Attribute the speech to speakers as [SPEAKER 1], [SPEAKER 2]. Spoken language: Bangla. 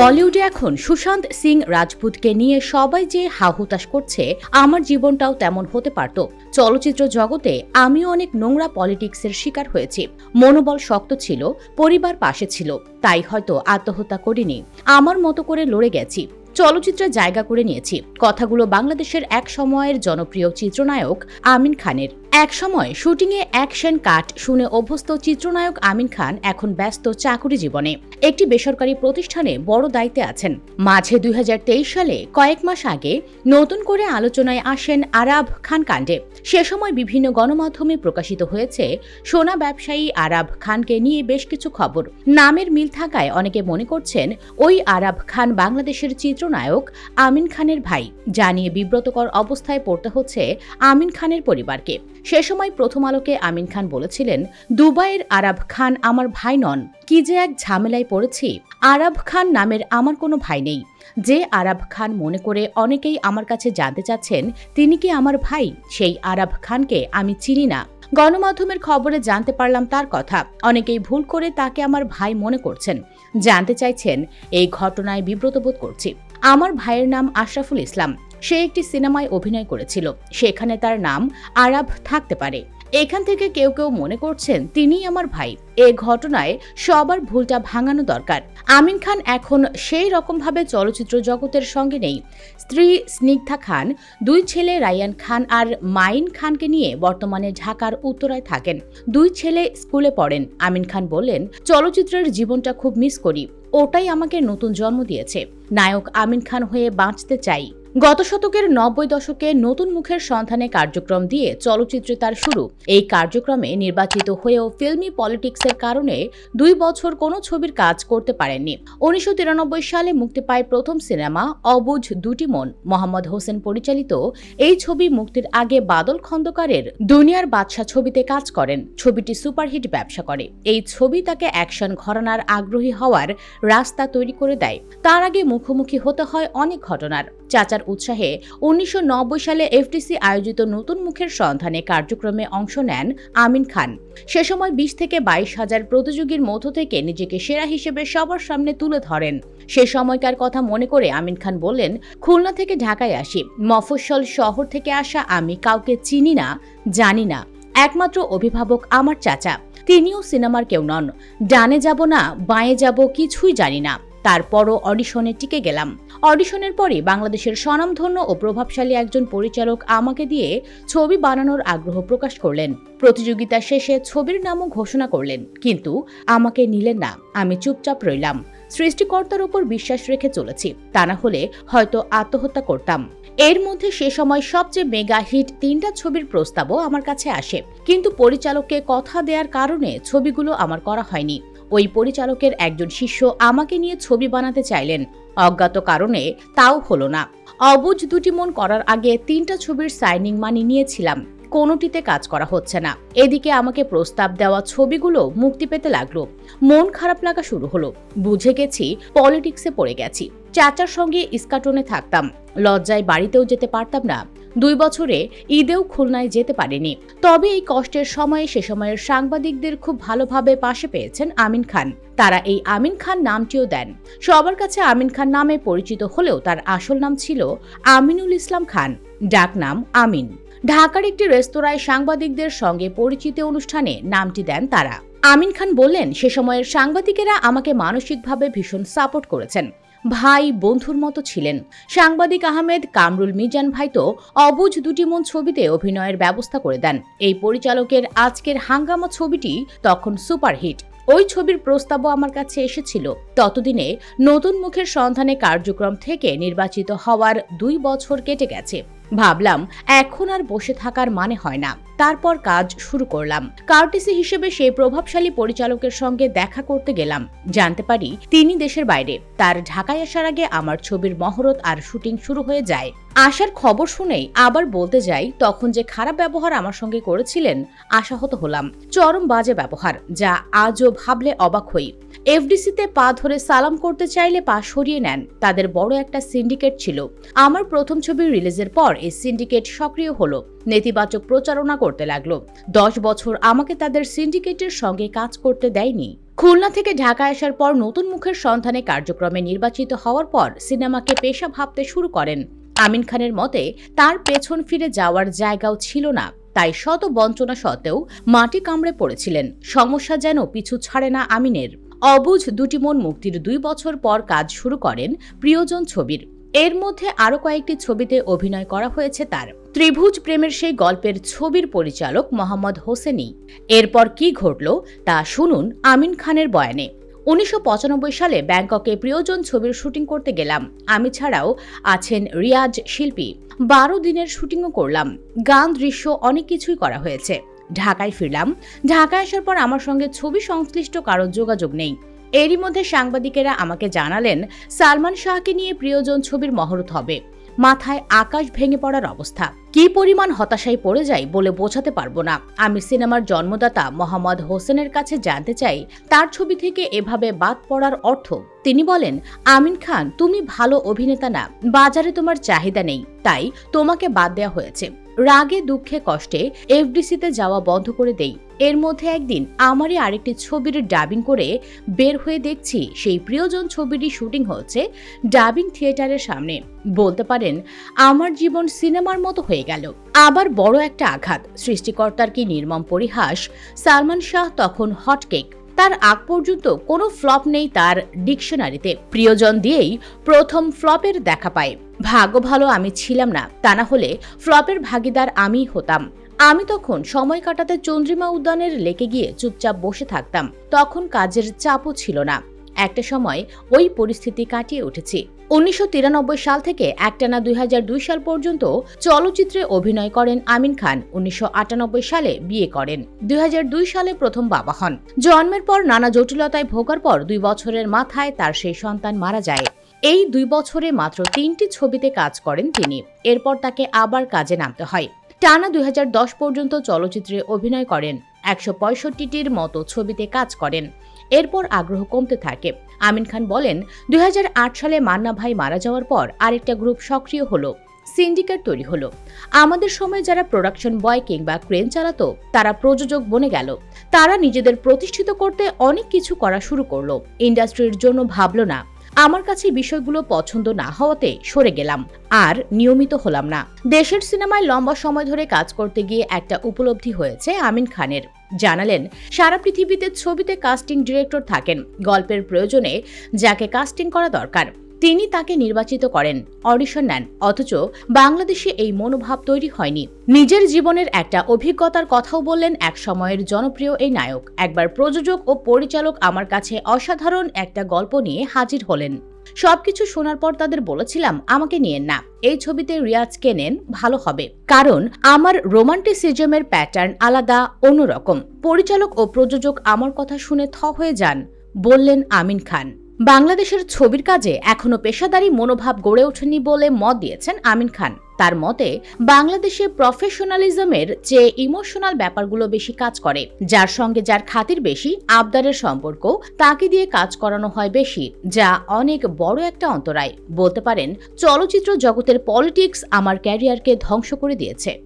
[SPEAKER 1] বলিউডে এখন সুশান্ত সিং রাজপুতকে নিয়ে সবাই যে হাহুতাশ করছে, আমার জীবনটাও তেমন হতে পারত। চলচ্চিত্র জগতে আমিও অনেক নোংরা পলিটিক্সের শিকার হয়েছি। মনোবল শক্ত ছিল, পরিবার পাশে ছিল, তাই হয়তো আত্মহত্যা করিনি। আমার মতো করে লড়ে গেছি। চলচ্চিত্রে জায়গা করে নিয়েছি। কথাগুলো বাংলাদেশের এক সময়ের জনপ্রিয় চিত্রনায়ক আমিন খানের। এক সময় শুটিংয়ে অ্যাকশন কাট শুনে অভ্যস্ত চিত্রনায়ক আমিন খান এখন ব্যস্ত চাকুরি জীবনে। একটি বেসরকারি প্রতিষ্ঠানে বড় দায়িত্বে আছেন। মাঝে দুই হাজার তেইশ সালে কয়েক মাস আগে নতুন করে আলোচনায় আসেন আরাব খান কাণ্ডে। সে সময় বিভিন্ন গণমাধ্যমে প্রকাশিত হয়েছে, সোনা ব্যবসায়ী আরাব খানকে নিয়ে বেশ কিছু খবর। নামের মিল থাকায় অনেকে মনে করছেন, ওই আরাব খান বাংলাদেশের চিত্রনায়ক আমিন খানের ভাই। যা নিয়ে বিব্রতকর অবস্থায় পড়তে হচ্ছে আমিন খানের পরিবারকে। সে সময় প্রথম আলোকে আমিন খান বলেছিলেন, দুবাইয়ের আরাব খান আমার ভাই নন। কি যে এক ঝামেলায় পড়েছি। আরাব খান নামের আমার কোনো ভাই নেই। যে আরাব খান মনে করে অনেকেই আমার কাছে জানতে চাচ্ছেন, তিনি কি আমার ভাই? সেই আরাব খানকে আমি চিনি না। গণমাধ্যমের খবরে জানতে পারলাম তার কথা। অনেকেই ভুল করে তাকে আমার ভাই মনে করছেন। জানতে চাইছেন, এই ঘটনায় বিব্রত বোধ করছি। আমার ভাইয়ের নাম আশরাফুল ইসলাম। সে একটি সিনেমায় অভিনয় করেছিল। সেখানে তার নাম আরাব থাকতে পারে। এখান থেকে কেউ কেউ মনে করছেন, তিনিই আমার ভাই। এ ঘটনায় সবার ভুলটা ভাঙানো দরকার। আমিন খান এখন সেই রকমভাবে চলচ্চিত্র জগতের সঙ্গে নেই। স্ত্রী স্নিগ্ধা খান, দুই ছেলে রায়ান খান আর মাইন খানকে নিয়ে বর্তমানে ঢাকার উত্তরায় থাকেন। দুই ছেলে স্কুলে পড়েন। আমিন খান বললেন, চলচ্চিত্রের জীবনটা খুব মিস করি। ওটাই আমাকে নতুন জন্ম দিয়েছে। নায়ক আমিন খান হয়ে বাঁচতে চাই। গত শতকের নব্বই দশকে নতুন মুখের সন্ধানে কার্যক্রম দিয়ে চলচ্চিত্রে তার শুরু। এই কার্যক্রমে নির্বাচিত হয়েও ফিল্মি পলিটিক্সের কারণে দুই বছর কোনো ছবির কাজ করতে পারেননি। উনিশশো তিরানব্বই সালে মুক্তি পায় প্রথম সিনেমা, অবুঝ দুটি মন। মোহাম্মদ হোসেন পরিচালিত এই ছবি মুক্তির আগে বাদল খন্দকারের দুনিয়ার বাদশা ছবিতে কাজ করেন। ছবিটি সুপারহিট ব্যবসা করে। এই ছবি তাকে অ্যাকশন ঘরানার আগ্রহী হওয়ার রাস্তা তৈরি করে দেয়। তার আগে মুখোমুখি হতে হয় অনেক ঘটনার। চাচার উৎসাহে উনিশশো নব্বই সালে এফটিসি আয়োজিত নতুন মুখের সন্ধানে কার্যক্রমে অংশ নেন আমিন খান। সে সময় বিশ থেকে বাইশ হাজার প্রতিযোগীর মধ্য থেকে নিজেকে সেরা হিসেবে সবার সামনে তুলে ধরেন। সে সময়কার কথা মনে করে আমিন খান বললেন, খুলনা থেকে ঢাকায় আসি। মফস্বল শহর থেকে আসা আমি কাউকে চিনি না, জানি না। একমাত্র অভিভাবক আমার চাচা। তিনিও সিনেমার কেউ নন। ডানে যাব না, বাঁয়ে যাব কিছুই জানি না। তারপরও অডিশনে টিকে গেলাম। অডিশনের পরে বাংলাদেশের স্বনামধন্য ও প্রভাবশালী একজন পরিচালক আমাকে দিয়ে ছবি বানানোর আগ্রহ প্রকাশ করলেন। প্রতিযোগিতা শেষে ছবির নামও ঘোষণা করলেন, কিন্তু আমাকে নিলেন না। আমি চুপচাপ রইলাম। সৃষ্টিকর্তার উপর বিশ্বাস রেখে চলেছি। তা না হলে হয়তো আত্মহত্যা করতাম। এর মধ্যে সে সময় সবচেয়ে মেগা হিট তিনটা ছবির প্রস্তাবও আমার কাছে আসে। কিন্তু পরিচালককে কথা দেওয়ার কারণে ছবিগুলো আমার করা হয়নি। ওই পরিচালকের একজন শিষ্য আমাকে নিয়ে ছবি বানাতে চাইলেন। অজ্ঞাত কারণে তাও হলো না। অবুজ দুটি মন করার আগে তিনটা ছবির সাইনিং মানি নিয়েছিলাম। কোনোটিতে কাজ করা হচ্ছে না। এদিকে আমাকে প্রস্তাব দেওয়া ছবিগুলো মুক্তি পেতে লাগল। মন খারাপ লাগা শুরু হলো। বুঝে গেছি, পলিটিক্সে পড়ে গেছি। চাচার সঙ্গে ইস্কাটনে থাকতাম। লজ্জায় বাড়িতেও যেতে পারতাম না। দুই বছরে ঈদেও খুলনায় যেতে পারেনি। তবে এই কষ্টের সময়ে সে সময়ের সাংবাদিকদের খুব ভালোভাবে পাশে পেয়েছেন আমিন খান। তারা এই আমিন খান নামটিও দেন। সবার কাছে আমিন খান নামে পরিচিত হলেও তার আসল নাম ছিল আমিনুল ইসলাম খান। ডাক নাম আমিন। ঢাকার একটি রেস্তোরাঁয় সাংবাদিকদের সঙ্গে পরিচিতি অনুষ্ঠানে নামটি দেন তারা। আমিন খান বললেন, সে সময়ের সাংবাদিকেরা আমাকে মানসিকভাবে ভীষণ সাপোর্ট করেছেন। ভাই বন্ধুর মতো ছিলেন। সাংবাদিক আহমেদ, কামরুল মিজান ভাই তো অবুজ দুটি মন ছবিতে অভিনয়ের ব্যবস্থা করে দেন। এই পরিচালকের আজকের হাঙ্গামা ছবিটি তখন সুপারহিট। ওই ছবির প্রস্তাবও আমার কাছে এসেছিল। ততদিনে নতুন মুখের সন্ধানে কার্যক্রম থেকে নির্বাচিত হওয়ার দুই বছর কেটে গেছে। ভাবলাম, এখন আর বসে থাকার মানে হয় না। তারপর কাজ শুরু করলাম। কার্টিসি হিসেবে সেই প্রভাবশালী পরিচালকের সঙ্গে দেখা করতে গেলাম। জানতে পারি, তিনি দেশের বাইরে। তার ঢাকায় আসার আগে আমার ছবির মহরত আর শুটিং শুরু হয়ে যায়। আসার খবর শুনেই আবার বলতে যাই, তখন যে খারাপ ব্যবহার আমার সঙ্গে করেছিলেন, আশাহত হলাম। চরম বাজে ব্যবহার, যা আজও ভাবলে অবাক হই। এফডিসিতে পা ধরে সালাম করতে চাইলে পা সরিয়ে নেন। তাদের বড় একটা সিন্ডিকেট ছিল। আমার প্রথম ছবি রিলিজের পর এই সিন্ডিকেট সক্রিয় হলো। নেতিবাচক প্রচারণা করতে লাগল। দশ বছর আমাকে তাদের সিন্ডিকেটের সঙ্গে কাজ করতে দেয়নি। খুলনা থেকে ঢাকা আসার পর নতুন মুখের সন্ধানে কার্যক্রমে নির্বাচিত হওয়ার পর সিনেমাকে পেশা ভাবতে শুরু করেন। আমিন খানের মতে, তার পেছন ফিরে যাওয়ার জায়গাও ছিল না। তাই শত বঞ্চনা সত্ত্বেও মাটি কামড়ে পড়েছিলেন। সমস্যা যেন পিছু ছাড়ে না আমিনের। অবুঝ দুটি মন মুক্তির দুই বছর পর কাজ শুরু করেন প্রিয়জন ছবির। এর মধ্যে আরও কয়েকটি ছবিতে অভিনয় করা হয়েছে তার। ত্রিভুজ প্রেমের সেই গল্পের ছবির পরিচালক মোহাম্মদ হোসেনি। এরপর কি ঘটল তা শুনুন আমিন খানের বয়ানে। উনিশশো পঁচানব্বই সালে ব্যাংককে প্রিয়জন ছবির শুটিং করতে গেলাম। আমি ছাড়াও আছেন রিয়াজ শিল্পী। বারো দিনের শুটিংও করলাম। গান, দৃশ্য অনেক কিছুই করা হয়েছে। ঢাকায় ফিরলাম। ঢাকায় আসার পর আমার সঙ্গে ছবি সংশ্লিষ্ট কারও যোগাযোগ নেই। এরই মধ্যে সাংবাদিকেরা আমাকে জানালেন, সালমান শাহকে নিয়ে প্রিয়জন ছবির মহরত হবে। মাথায় আকাশ ভেঙে পড়ার অবস্থা। কি পরিমাণ হতাশায় পড়ে যাই বলে বোঝাতে পারব না। আমি সিনেমার জন্মদাতা মোহাম্মদ হোসেনের কাছে জানতে চাই, তার ছবি থেকে এভাবে বাদ পড়ার অর্থ? তিনি বলেন, আমিন খান, তুমি ভালো অভিনেতা না, বাজারে তোমার চাহিদা নেই, তাই তোমাকে বাদ দেওয়া হয়েছে। রাগে, দুঃখে, কষ্টে এফডিসিতে যাওয়া বন্ধ করে দেই। এর মধ্যে একদিন আমারই আরেকটি ছবির ডাবিং করে বের হয়ে দেখছি সেই প্রিয়জন ছবিটি শুটিং হচ্ছে ডাবিং থিয়েটারের সামনে। বলতে পারেন, আমার জীবন সিনেমার মতো হয়ে গেল। আবার বড় একটা আঘাত, সৃষ্টিকর্তার কি নির্মম পরিহাস, সালমান শাহ তখন হটকেক তার আগ পর্যন্ত কোনো ফ্লপ নেই তার ডিকশনারিতে। প্রিয়জন দিয়েই প্রথম ফ্লপের দেখা পায়। ভাগ্য ভালো আমি ছিলাম না, তা না হলে ফ্লপের ভাগিদার আমি হতাম। আমি তখন সময় কাটাতে চন্দ্রিমা উদ্যানের লেকে গিয়ে চুপচাপ বসে থাকতাম। তখন কাজের চাপও ছিল না। একটা সময় ওই পরিস্থিতি কাটিয়ে উঠেছি। উনিশশো তিরানব্বই সাল থেকে একটানা দুই সাল পর্যন্ত চলচ্চিত্রে অভিনয় করেন আমিন খান। উনিশশো আটানব্বই সালে বিয়ে করেন। দু হাজার দুই সালে প্রথম বাবা হন। জন্মের পর নানা জটিলতায় ভোগার পর দুই বছরের মাথায় তার সেই সন্তান মারা যায়। এই দুই বছরে মাত্র তিনটি ছবিতে কাজ করেন তিনি। এরপর তাকে আবার কাজে নামতে হয়। টানা দুই হাজার দশ পর্যন্ত চলচ্চিত্রে অভিনয় করেন। একশো পঁয়ষট্টিটির মতো ছবিতে কাজ করেন। এরপর আগ্রহ কমতে থাকে। আমিন খান বলেন, দুই সালে মান্না ভাই মারা যাওয়ার পর আরেকটা গ্রুপ সক্রিয় হলো, সিন্ডিকেট তৈরি হলো। আমাদের সময় যারা প্রোডাকশন বয় কিংবা ক্রেন চালাতো, তারা প্রযোজক বনে গেল। তারা নিজেদের প্রতিষ্ঠিত করতে অনেক কিছু করা শুরু করল। ইন্ডাস্ট্রির জন্য ভাবলো না, আমার কাছে বিষয়গুলো পছন্দ না হওয়াতে সরে গেলাম, আর নিয়মিত হলাম না। দেশের সিনেমায় লম্বা সময় ধরে কাজ করতে গিয়ে একটা উপলব্ধি হয়েছে আমিন খানের। জানালেন, সারা পৃথিবীতে ছবিতে কাস্টিং ডিরেক্টর থাকেন, গল্পের প্রয়োজনে যাকে কাস্টিং করা দরকার। তিনি তাকে নির্বাচিত করেন অডিশন নেন, অথচ বাংলাদেশে এই মনোভাব তৈরি হয়নি। নিজের জীবনের একটা অভিজ্ঞতার কথাও বললেন এক সময়ের জনপ্রিয় এই নায়ক। একবার প্রযোজক ও পরিচালক আমার কাছে অসাধারণ একটা গল্প নিয়ে হাজির হলেন। সবকিছু শোনার পর তাদের বলেছিলাম, আমাকে নিয়ে না। এই ছবিতে রিয়াজকে নেন ভালো হবে। কারণ আমার রোমান্টিসিজমের প্যাটার্ন আলাদা, অন্যরকম। পরিচালক ও প্রযোজক আমার কথা শুনে থ হয়ে যান, বললেন আমিন খান। বাংলাদেশের ছবির কাজে এখনও পেশাদারি মনোভাব গড়ে ওঠেনি বলে মত দিয়েছেন আমিন খান। তার মতে, বাংলাদেশে প্রফেশনালিজমের চেয়ে ইমোশনাল ব্যাপারগুলো বেশি কাজ করে, যার সঙ্গে যার খাতির বেশি, আবদারের সম্পর্ক, তাকে দিয়ে কাজ করানো হয় বেশি, যা অনেক বড় একটা অন্তরায়। বলতে পারেন, চলচ্চিত্র জগতের পলিটিক্স আমার ক্যারিয়ারকে ধ্বংস করে দিয়েছে।